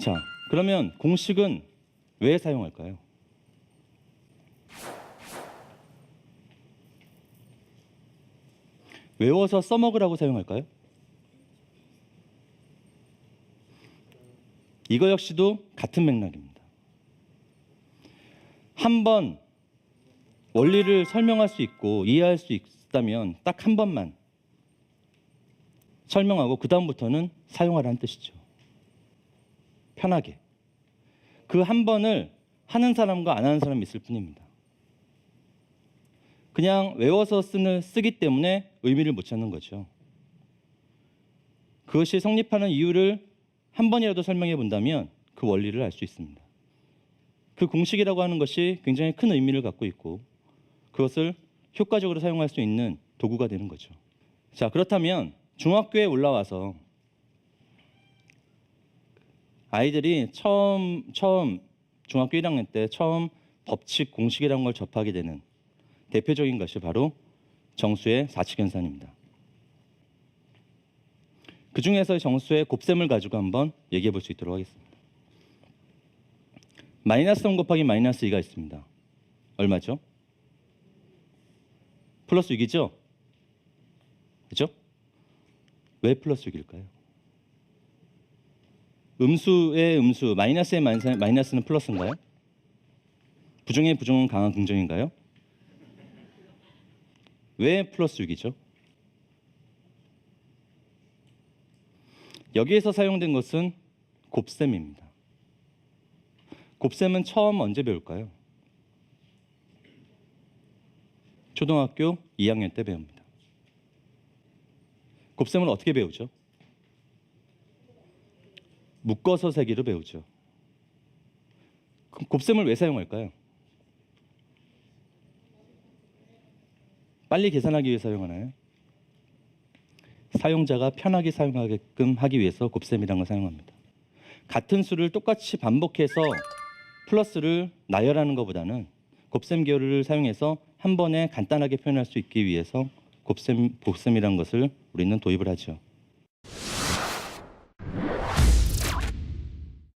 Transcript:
자, 그러면 공식은 왜 사용할까요? 외워서 써먹으라고 사용할까요? 이거 역시도 같은 맥락입니다. 한 번 원리를 설명할 수 있고 이해할 수 있다면 딱 한 번만 설명하고 그 다음부터는 사용하라는 뜻이죠. 편하게. 그 한 번을 하는 사람과 안 하는 사람이 있을 뿐입니다. 그냥 외워서 쓰는, 쓰기 때문에 의미를 못 찾는 거죠. 그것이 성립하는 이유를 한 번이라도 설명해 본다면 그 원리를 알 수 있습니다. 그 공식이라고 하는 것이 굉장히 큰 의미를 갖고 있고 그것을 효과적으로 사용할 수 있는 도구가 되는 거죠. 자, 그렇다면 중학교에 올라와서 아이들이 처음 처음 중학교 1학년 때 처음 법칙 공식이라는 걸 접하게 되는 대표적인 것이 바로 정수의 사칙연산입니다. 그 중에서 정수의 곱셈을 가지고 한번 얘기해 볼 수 있도록 하겠습니다. 마이너스 3 곱하기 마이너스 2가 있습니다. 얼마죠? 플러스 6이죠? 그죠? 왜 플러스 6일까요? 음수의 음수, 마이너스의 마이너스- 마이너스 는 플러스인가요? 부정의 부정은 강한 긍정인가요? 왜 플러스 6이죠? 여기에서 사용된 것은 곱셈입니다. 곱셈은 처음 언제 배울까요? 초등학교 2학년 때 배웁니다. 곱셈을 어떻게 배우죠? 묶어서 세기로 배우죠. 곱셈을 왜 사용할까요? 빨리 계산하기 위해 사용하나요? 사용자가 편하게 사용하게끔 하기 위해서 곱셈이라는 걸 사용합니다. 같은 수를 똑같이 반복해서 플러스를 나열하는 것보다는 곱셈 계열을 사용해서 한 번에 간단하게 표현할 수 있기 위해서 곱셈 곱셈이라는 것을 우리는 도입을 하죠.